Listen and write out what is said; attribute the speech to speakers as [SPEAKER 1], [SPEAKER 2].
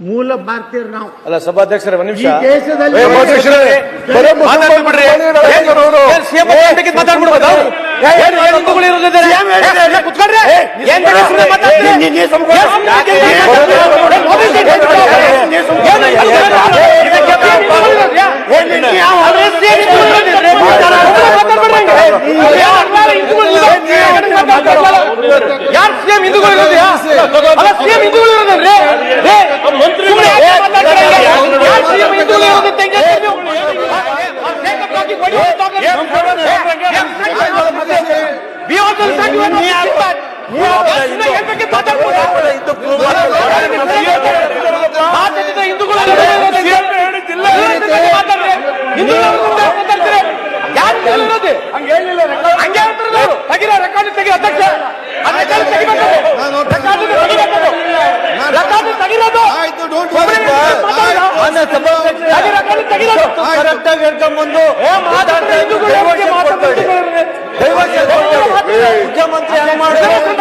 [SPEAKER 1] ಮೂಲ ಭಾರತೀಯರು ನಾವು
[SPEAKER 2] ಅಲ್ಲ ಸಭಾಧ್ಯಕ್ಷರ ಯಾರು ಸಿಎಂ ಹಿಂದೂಗಳು ಸಿಎಂ ಹಿಂದೂಗಳು ಭಾರತದ ಹಿಂದೂಗಳ ತೆಗಿರೋ ರೆಕಾರ್ಡ್ ತೆಗಿ ಅಧ್ಯಕ್ಷ ರೆಕಾರ್ಡ್ ತೆಗಿರೋದು ಕರೆಕ್ಟಾಗಿ
[SPEAKER 3] ಹೇಳ್ಕೊಂಡ್ಬಂದು ಮುಖ್ಯಮಂತ್ರಿ ಹೆಂಗ್
[SPEAKER 2] ಮಾಡ್ತಾರೆ